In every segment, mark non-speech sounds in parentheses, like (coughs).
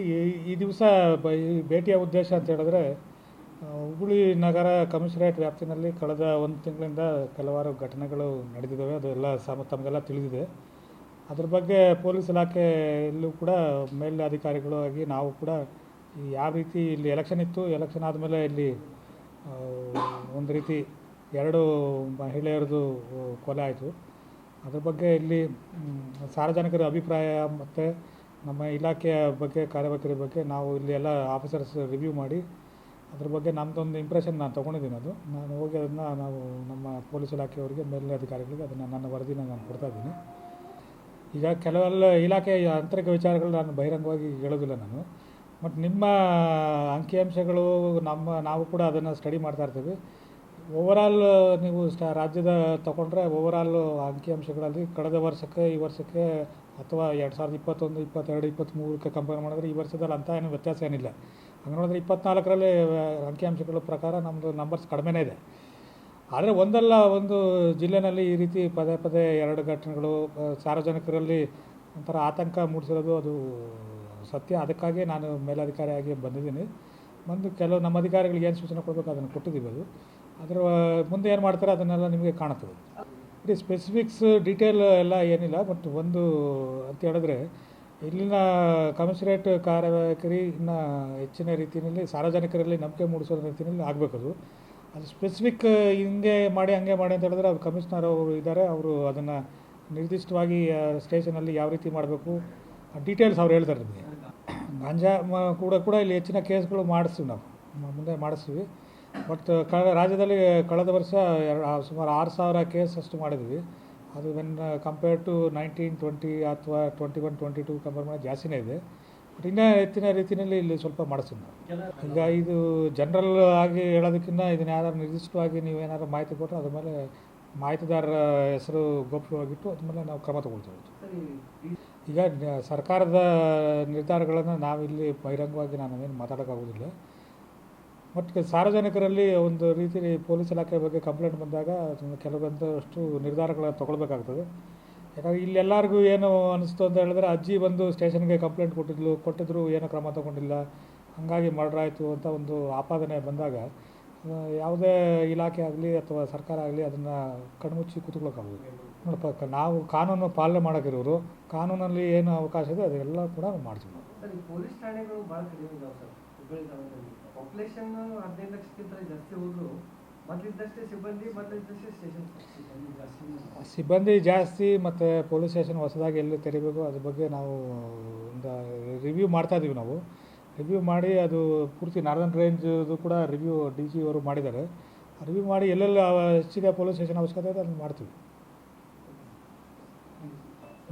ಈ ಈ ದಿವಸ ಬ ಭೇಟಿಯ ಉದ್ದೇಶ ಅಂತ ಹೇಳಿದ್ರೆ ಹುಬ್ಬಳ್ಳಿ ನಗರ ಕಮಿಷನರೇಟ್ ವ್ಯಾಪ್ತಿನಲ್ಲಿ ಕಳೆದ ಒಂದು ತಿಂಗಳಿಂದ ಕೆಲವಾರು ಘಟನೆಗಳು ನಡೆದಿದ್ದಾವೆ. ಅದೆಲ್ಲ ಸಮ ತಮಗೆಲ್ಲ ತಿಳಿದಿದೆ. ಅದ್ರ ಬಗ್ಗೆ ಪೊಲೀಸ್ ಇಲಾಖೆಯಲ್ಲೂ ಕೂಡ ಮೇಲಧಿಕಾರಿಗಳು ಆಗಿ ನಾವು ಕೂಡ ಯಾವ ರೀತಿ ಇಲ್ಲಿ ಎಲೆಕ್ಷನ್ ಇತ್ತು, ಎಲೆಕ್ಷನ್ ಆದಮೇಲೆ ಇಲ್ಲಿ ಒಂದು ರೀತಿ ಎರಡು ಮಹಿಳೆಯರದು ಕೊಲೆ ಆಯಿತು. ಅದ್ರ ಬಗ್ಗೆ ಇಲ್ಲಿ ಸಾರ್ವಜನಿಕರ ಅಭಿಪ್ರಾಯ ಮತ್ತು ನಮ್ಮ ಇಲಾಖೆಯ ಬಗ್ಗೆ ಕಾರ್ಯವೈಖರಿ ಬಗ್ಗೆ ನಾವು ಇಲ್ಲಿ ಎಲ್ಲ ಆಫೀಸರ್ಸ್ ರಿವ್ಯೂ ಮಾಡಿ, ಅದ್ರ ಬಗ್ಗೆ ನಮ್ಮದೊಂದು ಇಂಪ್ರೆಷನ್ ನಾನು ತೊಗೊಂಡಿದ್ದೀನಿ ಅದು. ನಾನು ಹೋಗಿ ಅದನ್ನು ನಾವು ನಮ್ಮ ಪೊಲೀಸ್ ಇಲಾಖೆಯವರಿಗೆ ಮೇಲಿನ ಅಧಿಕಾರಿಗಳಿಗೆ ಅದನ್ನು ನನ್ನ ವರದಿನ ನಾನು ಕೊಡ್ತಾ ಇದ್ದೀನಿ. ಈಗ ಕೆಲವೆಲ್ಲ ಇಲಾಖೆಯ ಆಂತರಿಕ ವಿಚಾರಗಳು ನಾನು ಬಹಿರಂಗವಾಗಿ ಹೇಳೋದಿಲ್ಲ ನಾನು. ಬಟ್ ನಿಮ್ಮ ಅಂಕಿಅಂಶಗಳು ನಮ್ಮ, ನಾವು ಕೂಡ ಅದನ್ನು ಸ್ಟಡಿ ಮಾಡ್ತಾ ಇರ್ತೀವಿ. ಓವರಾಲ್ ನೀವು ಸ್ಟ ರಾಜ್ಯದ ತಗೊಂಡ್ರೆ ಓವರಾಲು ಅಂಕಿಅಂಶಗಳಲ್ಲಿ ಕಳೆದ ವರ್ಷಕ್ಕೆ, ಈ ವರ್ಷಕ್ಕೆ ಅಥವಾ ಎರಡು ಸಾವಿರದ ಇಪ್ಪತ್ತೊಂದು, ಇಪ್ಪತ್ತೆರಡು, ಇಪ್ಪತ್ತ್ಮೂರಕ್ಕೆ ಕಂಪೇರ್ ಮಾಡಿದ್ರೆ ಈ ವರ್ಷದಲ್ಲಿ ಅಂತ ಏನು ವ್ಯತ್ಯಾಸ ಏನಿಲ್ಲ. ಹಂಗೆ ನೋಡಿದ್ರೆ ಇಪ್ಪತ್ನಾಲ್ಕರಲ್ಲಿ ಅಂಕಿಅಂಶಗಳ ಪ್ರಕಾರ ನಮ್ಮದು ನಂಬರ್ಸ್ ಕಡಿಮೆನೇ ಇದೆ. ಆದರೆ ಒಂದಲ್ಲ, ಒಂದು ಜಿಲ್ಲೆನಲ್ಲಿ ಈ ರೀತಿ ಪದೇ ಪದೇ ಎರಡು ಘಟನೆಗಳು ಸಾರ್ವಜನಿಕರಲ್ಲಿ ಒಂಥರ ಆತಂಕ ಮೂಡಿಸಿರೋದು ಅದು ಸತ್ಯ. ಅದಕ್ಕಾಗಿ ನಾನು ಮೇಲಧಿಕಾರಿಯಾಗಿ ಬಂದಿದ್ದೀನಿ. ಬಂದು ಕೆಲವು ನಮ್ಮ ಅಧಿಕಾರಿಗಳಿಗೆ ಏನು ಸೂಚನೆ ಕೊಡಬೇಕು ಅದನ್ನು ಕೊಟ್ಟಿದ್ದೀವಿ ಅದು. ಅದರ, ಮುಂದೆ ಏನು ಮಾಡ್ತಾರೆ, ಅದನ್ನೆಲ್ಲ ನಿಮಗೆ ಕಾಣುತ್ತದೆ. ಇಡೀ ಸ್ಪೆಸಿಫಿಕ್ಸ್ ಡೀಟೇಲ್ ಎಲ್ಲ ಏನಿಲ್ಲ ಬಟ್ ಒಂದು ಅಂತ ಹೇಳಿದ್ರೆ, ಇಲ್ಲಿನ ಕಮಿಷನರೇಟ್ ಕಾರ್ಯವೈಖರಿ ಇನ್ನು ಹೆಚ್ಚಿನ ರೀತಿಯಲ್ಲಿ, ಸಾರ್ವಜನಿಕರಲ್ಲಿ ನಂಬಿಕೆ ಮೂಡಿಸೋ ರೀತಿಯಲ್ಲಿ ಆಗಬೇಕದು ಅದು. ಸ್ಪೆಸಿಫಿಕ್ ಹಿಂಗೆ ಮಾಡಿ, ಹಂಗೆ ಮಾಡಿ ಅಂತ ಹೇಳಿದ್ರೆ, ಅದು ಕಮಿಷನರ್ ಅವರು ಇದ್ದಾರೆ, ಅವರು ಅದನ್ನು ನಿರ್ದಿಷ್ಟವಾಗಿ ಸ್ಟೇಷನಲ್ಲಿ ಯಾವ ರೀತಿ ಮಾಡಬೇಕು ಡೀಟೇಲ್ಸ್ ಅವ್ರು ಹೇಳ್ತಾರೆ ನಿಮಗೆ. (coughs) ಗಾಂಜಾ ಕೂಡ ಕೂಡ ಇಲ್ಲಿ ಹೆಚ್ಚಿನ ಕೇಸ್ಗಳು ಮಾಡಿಸ್ತೀವಿ ನಾವು. ಮುಂದೆ ಮಾಡಿಸ್ತೀವಿ. ಬಟ್ ಕಳೆದ, ರಾಜ್ಯದಲ್ಲಿ ಕಳೆದ ವರ್ಷ ಸುಮಾರು ಆರು ಸಾವಿರ ಕೇಸ್ ಅಷ್ಟು ಮಾಡಿದ್ವಿ. ಅದು when compare to nineteen twenty ಅಥವಾ twenty one twenty two compare ಮಾಡಿ ಜಾಸ್ತಿನೇ ಇದೆ. ಬಟ್ ಇನ್ನೂ ಹೆಚ್ಚಿನ ರೀತಿಯಲ್ಲಿ ಇಲ್ಲಿ ಸ್ವಲ್ಪ ಮಾಡಿಸಿಲ್ಲ ನಾವು. ಈಗ ಇದು ಜನರಲ್ ಆಗಿ ಹೇಳೋದಕ್ಕಿಂತ ಇದನ್ನ ಯಾರು ನಿರ್ದಿಷ್ಟವಾಗಿ ನೀವು ಏನಾದರೂ ಮಾಹಿತಿ ಕೊಟ್ಟರೆ ಅದ್ರ ಮೇಲೆ ಮಾಹಿತಿದಾರರ ಹೆಸರು ಗೋಪ್ಯವಾಗಿಟ್ಟು ಅದ್ರ ಮೇಲೆ ನಾವು ಕ್ರಮ ತಗೊಳ್ತೇವೆ. ಈಗ ಸರ್ಕಾರದ ನಿರ್ಧಾರಗಳನ್ನು ನಾವಿಲ್ಲಿ ಬಹಿರಂಗವಾಗಿ ನಾನು ಏನು ಮಾತಾಡೋಕ್ಕಾಗೋದಿಲ್ಲ. ಬಟ್ ಸಾರ್ವಜನಿಕರಲ್ಲಿ ಒಂದು ರೀತಿಯಲ್ಲಿ ಪೊಲೀಸ್ ಇಲಾಖೆ ಬಗ್ಗೆ ಕಂಪ್ಲೇಂಟ್ ಬಂದಾಗ ಕೆಲವೊಂದಷ್ಟು ನಿರ್ಧಾರಗಳ ತೊಗೊಳ್ಬೇಕಾಗ್ತದೆ. ಯಾಕಂದರೆ ಇಲ್ಲೆಲ್ಲರಿಗೂ ಏನು ಅನಿಸ್ತು ಅಂತ ಹೇಳಿದ್ರೆ ಅಜ್ಜಿ ಬಂದು ಸ್ಟೇಷನ್ಗೆ ಕಂಪ್ಲೇಂಟ್ ಕೊಟ್ಟಿದ್ಲು, ಕೊಟ್ಟಿದ್ರು, ಏನೂ ಕ್ರಮ ತಗೊಂಡಿಲ್ಲ, ಹಾಗಾಗಿ ಮರ್ಡರ್ ಆಯಿತು ಅಂತ ಒಂದು ಆಪಾದನೆ ಬಂದಾಗ ಯಾವುದೇ ಇಲಾಖೆ ಆಗಲಿ ಅಥವಾ ಸರ್ಕಾರ ಆಗಲಿ ಅದನ್ನು ಕಣ್ಮುಚ್ಚಿ ಕೂತ್ಕೊಳ್ಳೋಕ್ಕಾಗೋದು ನೋಡಪ್ಪ ನಾವು ಕಾನೂನು ಪಾಲನೆ ಮಾಡೋಕ್ಕಿರೋರು, ಕಾನೂನಲ್ಲಿ ಏನು ಅವಕಾಶ ಇದೆ ಅದೆಲ್ಲ ಕೂಡ ಮಾಡ್ತೀವಿ. ಇದಾವೆ ಹುಬ್ಬಳ್ಳಿ ಪಾಪ್ಯುಲೇಷನ್ ಹದಿನೈದು ಲಕ್ಷಕ್ಕಿಂತ ಜಾಸ್ತಿ ಹೋದ್ರು ಮೊದಲಿದ್ದಷ್ಟೇ ಸಿಬ್ಬಂದಿ ಮೊದಲಿದ್ದಷ್ಟೇ ಸ್ಟೇಷನ್ ಸಿಬ್ಬಂದಿ ಜಾಸ್ತಿ ಸಿಬ್ಬಂದಿ ಜಾಸ್ತಿ ಮತ್ತು ಪೊಲೀಸ್ ಸ್ಟೇಷನ್ ಹೊಸದಾಗಿ ಎಲ್ಲಿ ತೆರಿಬೇಕು ಅದ್ರ ಬಗ್ಗೆ ನಾವು ಒಂದು ರಿವ್ಯೂ ಮಾಡ್ತಾ ಇದ್ದೀವಿ ನಾವು. ರಿವ್ಯೂ ಮಾಡಿ ಅದು ಪೂರ್ತಿ ನಾರ್ದನ್ ರೇಂಜ್ದು ಕೂಡ ರಿವ್ಯೂ ಡಿ ಜಿ ಅವರು ಮಾಡಿದ್ದಾರೆ. ರಿವ್ಯೂ ಮಾಡಿ ಎಲ್ಲೆಲ್ಲಿ ಹೆಚ್ಚಿಗೆ ಪೊಲೀಸ್ ಸ್ಟೇಷನ್ ಅವಶ್ಯಕತೆ ಇದೆ ಅದನ್ನು ಮಾಡ್ತೀವಿ.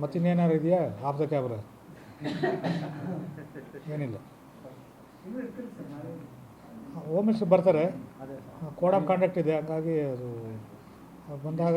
ಮತ್ತಿನ್ನೇನಾರು ಇದೆಯಾ? ಆಫ್ ದ ಕ್ಯಾಮ್ರಾ ಏನಿಲ್ಲ. ಹೋಮ್ ಮಿನಿಸ್ಟರ್ ಬರ್ತಾರೆ. ಕೋಡ್ ಆಫ್ ಕಾಂಡಕ್ಟ್ ಇದೆ ಹಂಗಾಗಿ ಅದು ಬಂದಾಗ